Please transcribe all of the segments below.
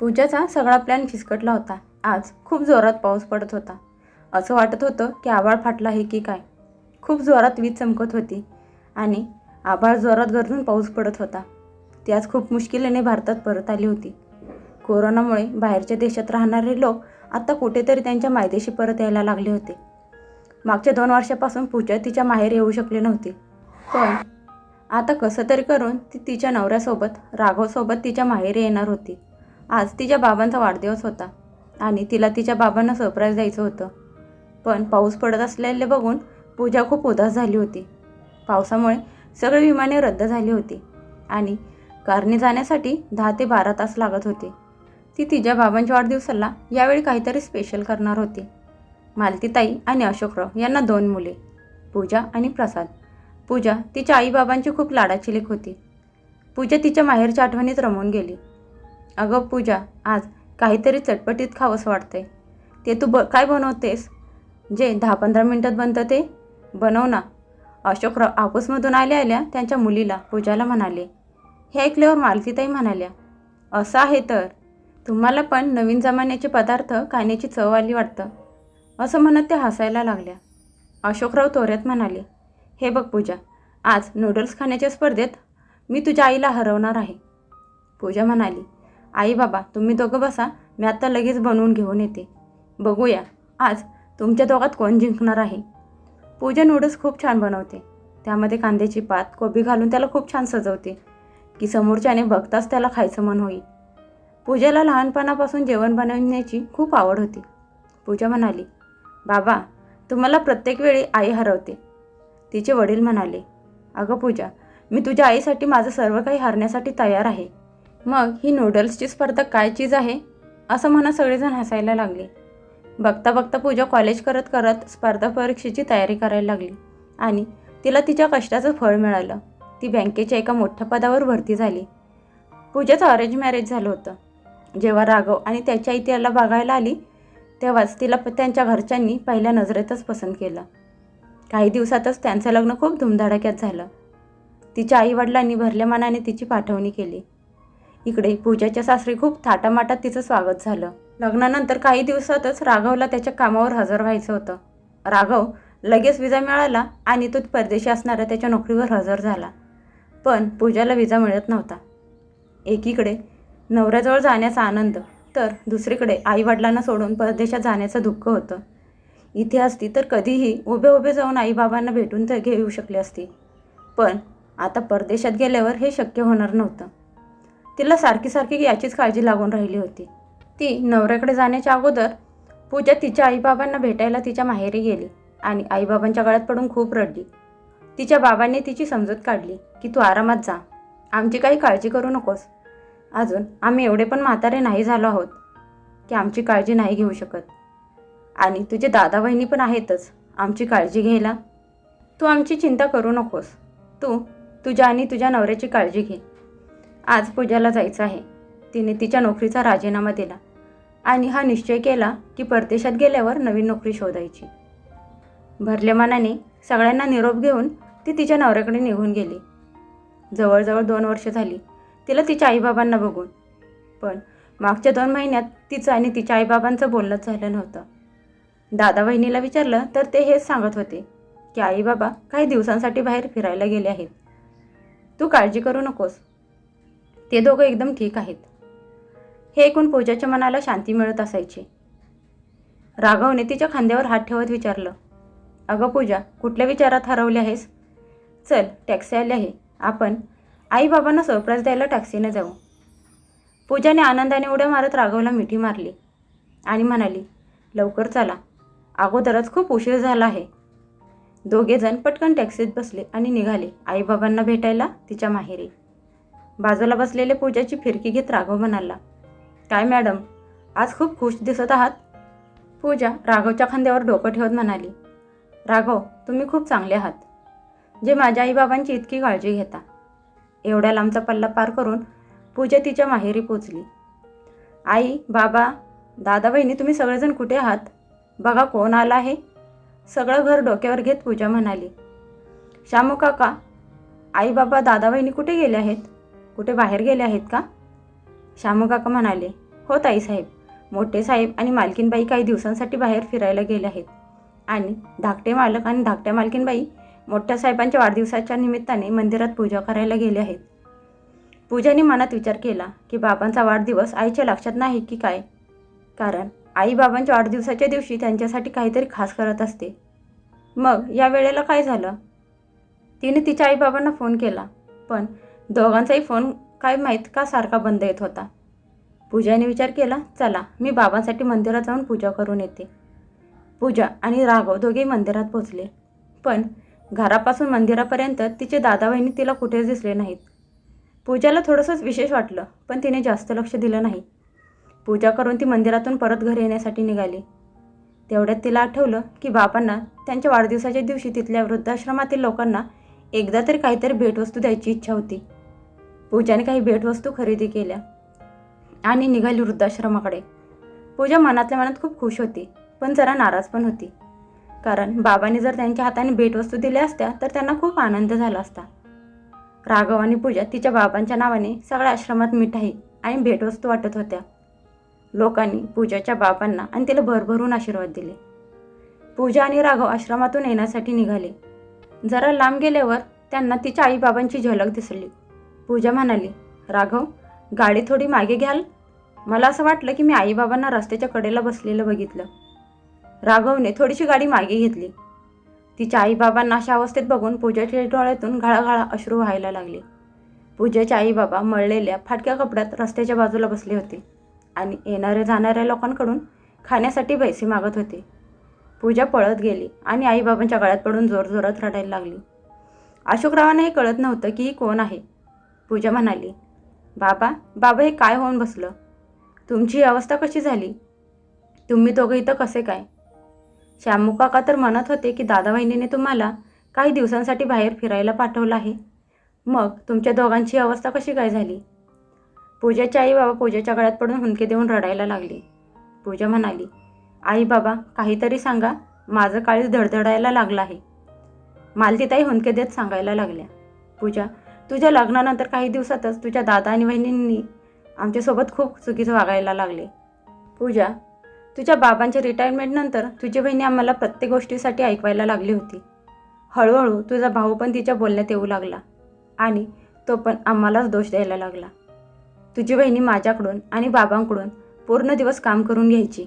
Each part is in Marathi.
पूजाचा सगळा प्लॅन फिसकटला होता. आज खूप जोरात पाऊस पडत होता. असं वाटत होतं की आभाळ फाटला आहे की काय? खूप जोरात वीज चमकत होती आणि आभाळ जोरात गरजून पाऊस पडत होता. ती आज खूप मुश्किलीने भारतात परत आली होती. कोरोनामुळे बाहेरच्या देशात राहणारे लोक आता कुठेतरी त्यांच्या मायदेशी परत यायला लागले होते. मागच्या दोन वर्षापासून पूजा तिच्या माहेर येऊ शकली नव्हती. पण आता कसं तरी करून ती तिच्या नवऱ्यासोबत राघवसोबत तिच्या माहेरी येणार होती. आज तिच्या बाबांचा वाढदिवस होता आणि तिला तिच्या बाबांना सरप्राईज द्यायचं होतं. पण पाऊस पडत असलेले बघून पूजा खूप उदास झाली होती. पावसामुळे सगळी विमाने रद्द झाली होती आणि कारने जाण्यासाठी दहा ते बारा तास लागत होते. ती तिच्या बाबांच्या वाढदिवसाला यावेळी काहीतरी स्पेशल करणार होती. मालतीताई आणि अशोकराव यांना दोन मुले पूजा आणि प्रसाद. पूजा तिच्या आईबाबांची खूप लाडाची लेख होती. पूजा तिच्या माहेरच्या आठवणीत रमून गेली. अगं पूजा आज काहीतरी चटपटीत खावंसं वाटते ते तू ब काय बनवतेस? जे दहा पंधरा मिनटात बनतं ते? बनव ना. अशोकराव ऑफिसमधून आल्या आल्या त्यांच्या मुलीला पूजाला म्हणाले. हे ऐकल्यावर मालतीताई म्हणाल्या असं आहे तर. तुम्हाला पण नवीन जमान्याचे पदार्थ खाण्याची चव आली वाटतं. असं म्हणत ते हसायला लागल्या. अशोकराव तोऱ्यात म्हणाले हे बघ पूजा आज नूडल्स खाण्याच्या स्पर्धेत मी तुझ्या आईला हरवणार आहे. पूजा म्हणाली आई बाबा तुम्ही दोघं बसा मी आत्ता लगेच बनवून घेऊन येते. बघूया आज तुमच्या दोघात कोण जिंकणार आहे? पूजा नूडल्स खूप छान बनवते. त्यामध्ये कांद्याची पात कोबी घालून त्याला खूप छान सजवते की समोरच्याने बघताच त्याला खायचं मन होईल. पूजाला लहानपणापासून जेवण बनवण्याची खूप आवड होती. पूजा म्हणाली बाबा तुम्हाला प्रत्येक वेळी आई हरवते. तिचे वडील म्हणाले अगं पूजा मी तुझ्या आईसाठी माझं सर्व काही हरण्यासाठी तयार आहे. मग ही नूडल्सची स्पर्धा काय चीज आहे? असं म्हणा सगळेजण हसायला लागले. बघता बघता पूजा कॉलेज करत करत स्पर्धा परीक्षेची तयारी करायला लागली आणि तिला तिच्या कष्टाचं फळ मिळालं. ती बँकेच्या एका मोठ्या पदावर भरती झाली. पूजाचं अरेंज मॅरेज झालं होतं. जेव्हा राघव आणि त्याची आई त्याला बघायला आली तेव्हाच तिला प- त्यांच्या घरच्यांनी पहिल्या नजरेतच पसंत केलं. काही दिवसातच त्यांचं लग्न खूप धुमधडाक्यात झालं. तिच्या आईवडिलांनी भरल्या मनाने तिची पाठवणी केली. इकडे पूजाच्या सासरी खूप थाटामाटात तिचं स्वागत झालं. लग्नानंतर काही दिवसातच राघवला त्याच्या कामावर हजर व्हायचं होतं. राघव लगेच विजा मिळाला आणि तो परदेशी असणाऱ्या त्याच्या नोकरीवर हजर झाला. पण पूजाला विजा मिळत नव्हता. एकीकडे नवऱ्याजवळ जाण्याचा आनंद तर दुसरीकडे आईवडिलांना सोडून परदेशात जाण्याचं दुःख होतं. इथे असती तर कधीही उभे उभे जाऊन आईबाबांना भेटून तर घेऊ शकली असती. पण आता परदेशात गेल्यावर हे शक्य होणार नव्हतं. तिला सारखी सारखी याचीच काळजी लागून राहिली होती. ती नवऱ्याकडे जाण्याच्या अगोदर पूजा तिच्या आईबाबांना भेटायला तिच्या माहेरी गेली आणि आईबाबांच्या गळ्यात पडून खूप रडली. तिच्या बाबांनी तिची समजूत काढली की तू आरामात जा. आमची काही काळजी करू नकोस. अजून आम्ही एवढे पण म्हातारे नाही झालो आहोत की आमची काळजी नाही घेऊ शकत. आणि तुझे दादा बहिणी पण आहेतच. आमची काळजी घ्यायला. तू आमची चिंता करू नकोस. तू तुझ्या आणि तुझ्या नवऱ्याची काळजी घे. आज पूजाला जायचं आहे. तिने तिच्या नोकरीचा राजीनामा दिला आणि हा निश्चय केला की परदेशात गेल्यावर नवीन नोकरी शोधायची. भरल्या मनाने सगळ्यांना निरोप घेऊन ती तिच्या नवऱ्याकडे निघून गेली. जवळजवळ दोन वर्ष झाली तिला तिच्या आईबाबांना बघून. पण मागच्या दोन महिन्यात तिचं आणि तिच्या आईबाबांचं बोलणंच झालं नव्हतं. दादा बहिणीला विचारलं तर ते हेच सांगत होते की आई बाबा काही दिवसांसाठी बाहेर फिरायला गेले आहेत. तू काळजी करू नकोस. ते दोघं एकदम ठीक आहेत. हे ऐकून पूजाच्या मनाला शांती मिळत असायची. राघवने तिच्या खांद्यावर हात ठेवत विचारलं अगं पूजा कुठल्या विचारात हरवली आहेस? चल टॅक्सी आली आहे. आपण आईबाबांना सरप्राईज द्यायला टॅक्सीने जाऊ. पूजाने आनंदाने उड्या मारत राघवला मिठी मारली आणि म्हणाली लवकर चला. अगोदरच खूप उशीर झाला आहे. दोघेजण पटकन टॅक्सीत बसले आणि निघाले आईबाबांना भेटायला तिच्या माहेरी. बाजूला बसलेले पूजाची फिरकी घेत राघव म्हणाला काय मॅडम आज खूप खुश दिसत आहात? पूजा राघवच्या खांद्यावर डोकं ठेवत म्हणाली राघव तुम्ही खूप चांगले आहात. जे माझ्या आईबाबांची इतकी काळजी घेता. एवढ्या लांबचा पल्ला पार करून पूजा तिच्या माहेरी पोचली. आई बाबा दादा बहिणी तुम्ही सगळेजण कुठे आहात? बघा कोण आला आहे. सगळं घर डोक्यावर घेत पूजा म्हणाली शामू काका आई बाबा दादा बहिणी कुठे गेले आहेत? कुठे बाहेर गेले आहेत का? श्यामकाका काका म्हणाले हो ताईसाहेब मोठे साहेब आणि मालकीनबाई काही दिवसांसाठी बाहेर फिरायला गेले आहेत. आणि धाकटे मालक आणि धाकट्या मालकीनबाई मोठ्या साहेबांच्या वाढदिवसाच्या निमित्ताने मंदिरात पूजा करायला गेले आहेत. पूजाने मनात विचार केला की बाबांचा वाढदिवस आईच्या लक्षात नाही की काय? कारण आई बाबांच्या वाढदिवसाच्या दिवशी त्यांच्यासाठी काहीतरी खास करत असते. मग या वेळेला काय झालं? तिने तिच्या आईबाबांना फोन केला पण दोघांचाही फोन काय माहीत का सारखा बंद येत होता? पूजाने विचार केला चला मी बाबांसाठी मंदिरात जाऊन पूजा करून येते. पूजा आणि राघव दोघेही मंदिरात पोचले पण घरापासून मंदिरापर्यंत तिचे दादा बहिणी तिला कुठेच दिसले नाहीत. पूजाला थोडंसंच विशेष वाटलं पण तिने जास्त लक्ष दिलं नाही. पूजा करून ती मंदिरातून परत घरी येण्यासाठी निघाली. तेवढ्यात तिला आठवलं की बाबांना त्यांच्या वाढदिवसाच्या दिवशी तिथल्या वृद्धाश्रमातील लोकांना एकदा तरी काहीतरी भेटवस्तू द्यायची इच्छा होती. पूजाने काही भेटवस्तू खरेदी केल्या आणि निघाली वृद्धाश्रमाकडे. पूजा मनातल्या मनात खूप खुश होती पण जरा नाराज पण होती. कारण बाबांनी जर त्यांच्या हाताने भेटवस्तू दिल्या असत्या तर त्यांना खूप आनंद झाला असता. राघव आणि पूजा तिच्या बाबांच्या नावाने सगळ्या आश्रमात मिठाई आणि भेटवस्तू वाटत होत्या. लोकांनी पूजाच्या बाबांना आणि तिला भरभरून आशीर्वाद दिले. पूजा आणि राघव आश्रमातून येण्यासाठी निघाले. जरा लांब गेल्यावर त्यांना तिच्या आईबाबांची झलक दिसली. पूजा म्हणाली राघव गाडी थोडी मागे घ्याल? मला असं वाटलं की मी आईबाबांना रस्त्याच्या कडेला बसलेलं बघितलं. राघवने थोडीशी गाडी मागे घेतली. तिच्या आईबाबांना अशा अवस्थेत बघून पूजाच्या डोळ्यातून घळाघळा अश्रू व्हायला लागले. पूजाचे आईबाबा मळलेल्या फाटक्या कपड्यात रस्त्याच्या बाजूला बसले होते आणि येणाऱ्या जाणाऱ्या लोकांकडून खाण्यासाठी पैसे मागत होते. पूजा पळत गेली आणि आईबाबांच्या गळ्यात पडून जोरजोरात रडायला लागली. अशोकरावांना हे कळत नव्हतं की ही कोण आहे. पूजा म्हणाली बाबा बाबा हे काय होऊन बसलं? तुमची अवस्था कशी झाली? तुम्ही दोघं इथं कसे काय? श्यामू काका तर म्हणत होते की दादा वहिनीने तुम्हाला काही दिवसांसाठी बाहेर फिरायला पाठवलं आहे. मग तुमच्या दोघांची अवस्था कशी काय झाली? पूजाचे आई बाबा पूजाच्या गळ्यात पडून हुंदके देऊन रडायला लागली. पूजा म्हणाली आई बाबा काहीतरी सांगा. माझं काळीच धडधडायला लागलं आहे. मालतीताई हुंदके देत सांगायला लागल्या. पूजा तुझ्या लग्नानंतर काही दिवसातच तुझ्या दादा आणि बहिणींनी आमच्यासोबत खूप चुकीचं वागायला लागले. पूजा तुझ्या बाबांच्या रिटायरमेंटनंतर तुझी बहिणी आम्हाला प्रत्येक गोष्टीसाठी ऐकवायला लागली होती. हळूहळू तुझा भाऊ पण तिच्या बोलण्यात येऊ लागला आणि तो पण आम्हालाच दोष द्यायला लागला. तुझी बहिणी माझ्याकडून आणि बाबांकडून पूर्ण दिवस काम करून घ्यायची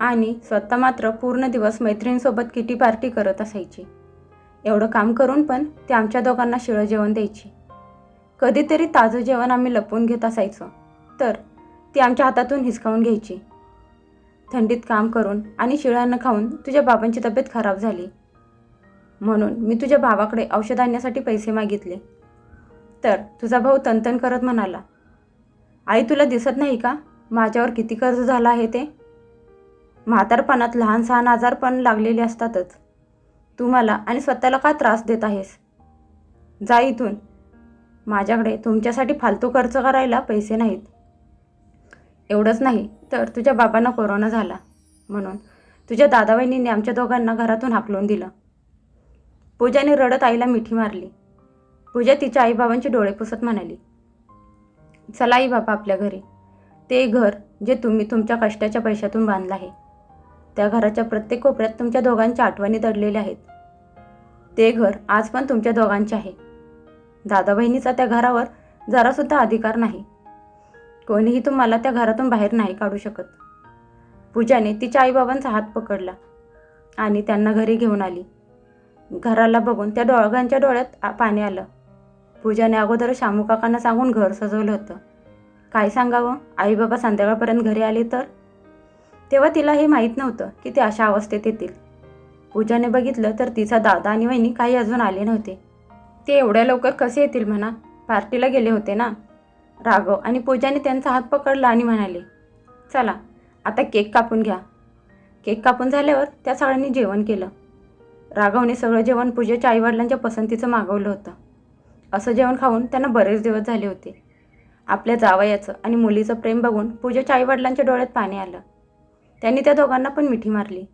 आणि स्वतः मात्र पूर्ण दिवस मैत्रिणींसोबत किटी पार्टी करत असायची. एवढं काम करून पण ते आमच्या दोघांना शिळं जेवण द्यायची. कधीतरी ताजं जेवण आम्ही लपवून घेत असायचो. तर ती आमच्या हातातून हिसकावून घ्यायची. थंडीत काम करून आणि शिळानं खाऊन तुझ्या बाबांची तब्येत खराब झाली. म्हणून मी तुझ्या भावाकडे औषध आणण्यासाठी पैसे मागितले. तर तुझा भाऊ तनतन करत म्हणाला आई तुला दिसत नाही का? माझ्यावर किती कर्ज झालं आहे ते? म्हातारपणात लहान सहान आजार पण लागलेले असतातच. तू मला आणि स्वतःला का त्रास देत आहेस? जा इथून. माझ्याकडे तुमच्यासाठी फालतू खर्च करायला पैसे नाहीत. एवढंच नाही तर तुझ्या बाबांना कोरोना झाला. म्हणून तुझ्या दादाबाईंनी आमच्या दोघांना घरातून हाकलून दिलं. पूजाने रडत आईला मिठी मारली. पूजा तिच्या आईबाबांचे डोळे पुसत म्हणाली चला आई बाबा आपल्या घरी. ते घर जे तुम्ही तुमच्या कष्टाच्या पैशातून बांधलं आहे त्या घराच्या प्रत्येक कोपऱ्यात तुमच्या दोघांच्या आठवणी दडलेल्या आहेत. ते घर आज पण तुमच्या दोघांचे आहे. दादा बहिणीचा त्या घरावर जरासुद्धा अधिकार नाही. कोणीही तुम्हाला त्या घरातून बाहेर नाही काढू शकत. पूजाने तिच्या आईबाबांचा हात पकडला आणि त्यांना घरी घेऊन आली. घराला बघून त्या डोळगांच्या डोळ्यात पाणी आलं. पूजाने अगोदर शामू काकांना सांगून घर सजवलं होतं. काय सांगावं? आईबाबा संध्याकाळपर्यंत घरी आले तर? तेव्हा तिला हे माहीत नव्हतं की ते अशा अवस्थेत येतील. पूजाने बघितलं तर तिचा दादा आणि वहिनी काही अजून आले नव्हते. ते एवढ्या लवकर कसे येतील म्हणा? पार्टीला गेले होते ना? राघव आणि पूजाने त्यांचा हात पकडला आणि म्हणाले चला आता केक कापून घ्या. केक कापून झाल्यावर त्या सगळ्यांनी जेवण केलं. राघवने सगळं जेवण पूजेच्या आईवडिलांच्या पसंतीचं मागवलं होतं. असं जेवण खाऊन त्यांना बरेच दिवस झाले होते. आपल्या जावयाचं आणि मुलीचं प्रेम बघून पूजेच्या आईवडिलांच्या डोळ्यात पाणी आलं. त्यांनी त्या दोघांना पण मिठी मारली.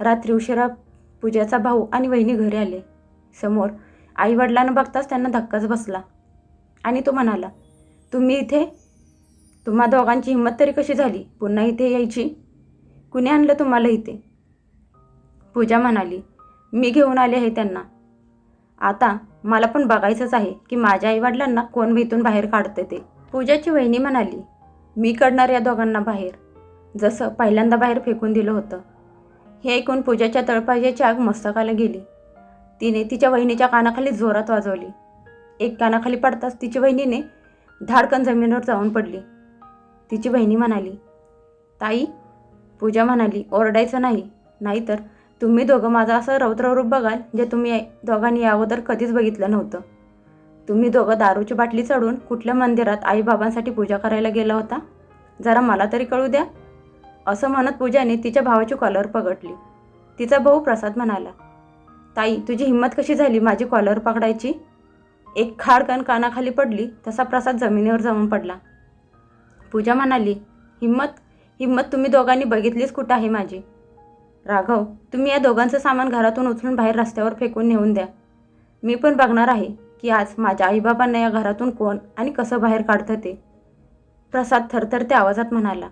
रात्री उशिरा पूजाचा भाऊ आणि वहिनी घरी आले. समोर आईवडिलांना बघताच त्यांना धक्काच बसला. आणि तो म्हणाला तुम्ही इथे? तुम्हा दोघांची हिंमत तरी कशी झाली? पुन्हा इथे यायची? कुणी आणलं तुम्हाला इथे? पूजा म्हणाली मी घेऊन आले आहे त्यांना. आता मला पण बघायचंच आहे की माझ्या आईवडिलांना कोण भीतून बाहेर काढतं ते. पूजाची वहिनी म्हणाली मी काढणार या दोघांना बाहेर. जसं पहिल्यांदा बाहेर फेकून दिलं होतं. हे ऐकून पूजाच्या तळपाजेची आग मस्तकाला गेली. तिने तिच्या वहिनीच्या कानाखाली जोरात वाजवली. एक कानाखाली पडताच तिची वहिनीने धाडकन जमिनीवर जाऊन पडली. तिची बहिणी म्हणाली ताई पूजा म्हणाली ओरडायचं नाही. नाहीतर तुम्ही दोघं माझं असं रौद्र रूप बघाल जे तुम्ही दोघांनी अगोदर कधीच बघितलं नव्हतं. तुम्ही दोघं दारूची बाटली चढून कुठल्या मंदिरात आईबाबांसाठी पूजा करायला गेला होता? जरा मला तरी कळू द्या. असं म्हणत पूजाने तिच्या भावाची कॉलर पकडली. तिचा भाऊ प्रसाद म्हणाला ताई तुझी हिंमत कशी झाली माझी कॉलर पकडायची? एक खाडकन कानाखाली पडली तसा प्रसाद जमिनीवर जाऊन पडला. पूजा म्हणाली हिंमत हिंमत तुम्ही दोघांनी बघितलीच कुठं आहे माझी? राघव तुम्ही या दोघांचं सामान घरातून उचलून बाहेर रस्त्यावर फेकून नेऊन द्या. मी पण बघणार आहे की आज माझ्या आईबाबांना या घरातून कोण आणि कसं बाहेर काढतं ते. प्रसाद थरथरत्या आवाजात म्हणाला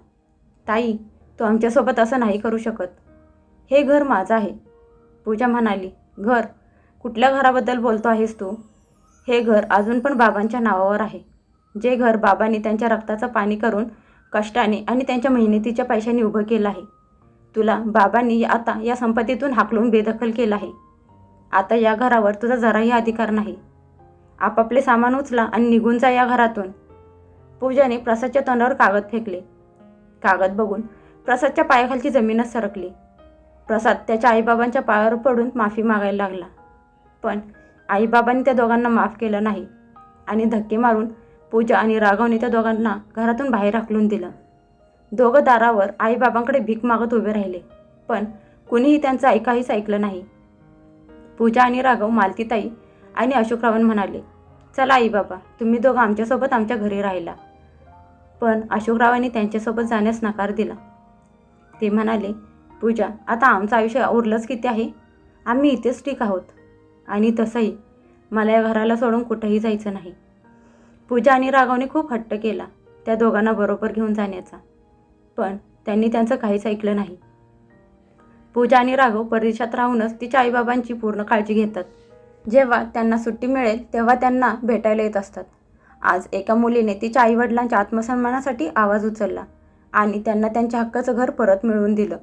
ताई तू आमच्यासोबत असं नाही करू शकत. हे घर माझं आहे. पूजा म्हणाली घर. कुठल्या घराबद्दल बोलतो आहेस तू? हे घर अजून पण बाबांच्या नावावर आहे. जे घर बाबांनी त्यांच्या रक्ताचं पाणी करून कष्टाने आणि त्यांच्या मेहनतीच्या पैशाने उभं केलं आहे. तुला बाबांनी आता या संपत्तीतून हाकलून बेदखल केलं आहे. आता या घरावर तुझा जराही अधिकार नाही. आपापले सामान उचला आणि निघून जा या घरातून. पूजाने प्रसादच्या तोंडावर कागद फेकले. कागद बघून प्रसादच्या पायाखालची जमीनच सरकली. प्रसाद त्याच्या आईबाबांच्या पायावर पडून माफी मागायला लागला. पण आईबाबांनी त्या दोघांना माफ केलं नाही आणि धक्के मारून पूजा आणि राघवने त्या दोघांना घरातून बाहेर हाकलून दिलं. दोघं दारावर आईबाबांकडे भीक मागत उभे राहिले पण कुणीही त्यांचं ऐकाहीच ऐकलं नाही. पूजा आणि राघव मालतीताई आणि अशोकरावण म्हणाले चला आईबाबा तुम्ही दोघं आमच्यासोबत आमच्या घरी राहिला. पण अशोकरावांनी त्यांच्यासोबत जाण्यास नकार दिला. ते म्हणाले पूजा आता आमचं आयुष्य उरलंच किती आहे? आम्ही इथेच ठीक आहोत. आणि तसंही मला या घराला सोडून कुठंही जायचं नाही. पूजा आणि राघवने खूप हट्ट केला त्या दोघांना बरोबर घेऊन जाण्याचा. पण त्यांनी त्यांचं काहीच ऐकलं नाही. पूजा आणि राघव परदेशात राहूनच तिच्या आईबाबांची पूर्ण काळजी घेतात. जेव्हा त्यांना सुट्टी मिळेल तेव्हा त्यांना भेटायला येत असतात. आज एका मुलीने तिच्या आईवडिलांच्या आत्मसन्मानासाठी आवाज उचलला आणि त्यांना त्यांच्या हक्काचं घर परत मिळवून दिलं.